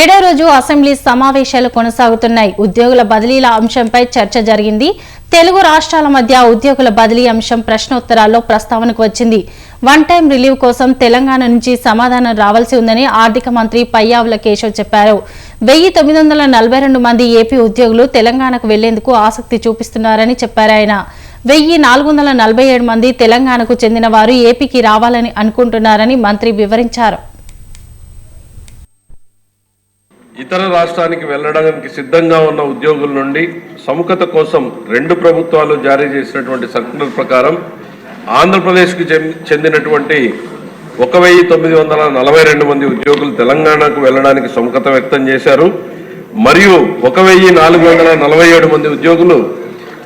ఏడో రోజు అసెంబ్లీ సమావేశాలు కొనసాగుతున్నాయి. ఉద్యోగుల బదిలీల అంశంపై చర్చ జరిగింది. తెలుగు రాష్ట్రాల మధ్య ఉద్యోగుల బదిలీ అంశం ప్రశ్నోత్తరాల్లో ప్రస్తావనకు వచ్చింది. వన్ టైం రిలీవ్ కోసం తెలంగాణ నుంచి సమాధానం రావాల్సి ఉందని ఆర్థిక మంత్రి పయ్యావుల కేశవ్ చెప్పారు. వెయ్యి తొమ్మిది వందల నలభై రెండు మంది ఏపీ ఉద్యోగులు తెలంగాణకు వెళ్ళేందుకు ఆసక్తి చూపిస్తున్నారని చెప్పారు ఆయన. వెయ్యి నాలుగు వందల నలభై ఏడు మంది తెలంగాణకు చెందిన వారు ఏపీకి రావాలని అనుకుంటున్నారని మంత్రి వివరించారు. ఇతర రాష్ట్రానికి వెళ్ళడానికి సిద్ధంగా ఉన్న ఉద్యోగుల నుండి సముఖత కోసం రెండు ప్రభుత్వాలు జారీ చేసినటువంటి సర్కులర్ ప్రకారం ఆంధ్రప్రదేశ్కు చెందినటువంటి ఒక వెయ్యి తొమ్మిది వందల నలభై రెండు మంది ఉద్యోగులు తెలంగాణకు వెళ్ళడానికి సముఖత వ్యక్తం చేశారు. మరియు ఒక వెయ్యి నాలుగు వందల నలభై ఏడు మంది ఉద్యోగులు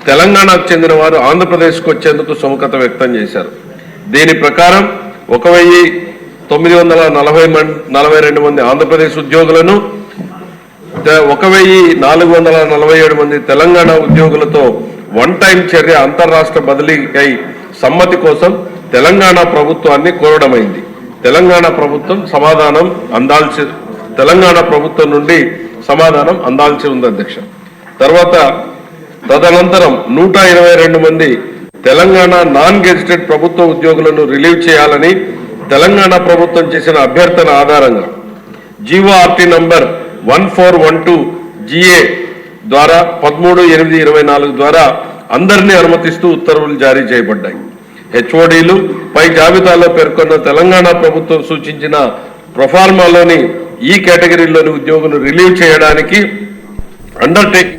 తెలంగాణకు చెందిన వారు ఆంధ్రప్రదేశ్కు వచ్చేందుకు సముఖత వ్యక్తం చేశారు. దీని ప్రకారం ఒక వెయ్యి తొమ్మిది వందల నలభై మం నలభై రెండు మంది ఆంధ్రప్రదేశ్ ఉద్యోగులను ఒక వెయ్యి నాలుగు వందల నలభై ఏడు మంది తెలంగాణ ఉద్యోగులతో వన్ టైం చర్య అంతర్రాష్ట్ర బదిలీకై సమ్మతి కోసం తెలంగాణ ప్రభుత్వాన్ని కోరడమైంది. తెలంగాణ ప్రభుత్వం సమాధానం అందాల్సి తెలంగాణ ప్రభుత్వం నుండి సమాధానం అందాల్సి ఉంది అధ్యక్ష. తర్వాత తదనంతరం నూట ఇరవై రెండు మంది తెలంగాణ నాన్ గెజిటెడ్ ప్రభుత్వ ఉద్యోగులను రిలీవ్ చేయాలని తెలంగాణ ప్రభుత్వం చేసిన అభ్యర్థన ఆధారంగా GO RT number one four one two GA ద్వారా పదమూడు ఎనిమిది ఇరవై నాలుగు ద్వారా అందరినీ అనుమతిస్తూ ఉత్తర్వులు జారీ చేయబడ్డాయి. హెచ్ఓడీలు పై జాబితాలో పేర్కొన్న తెలంగాణ ప్రభుత్వం సూచించిన ప్రొఫార్మాలోని ఈ కేటగిరీలోని ఉద్యోగులు రిలీవ్ చేయడానికి అండర్టేకింగ్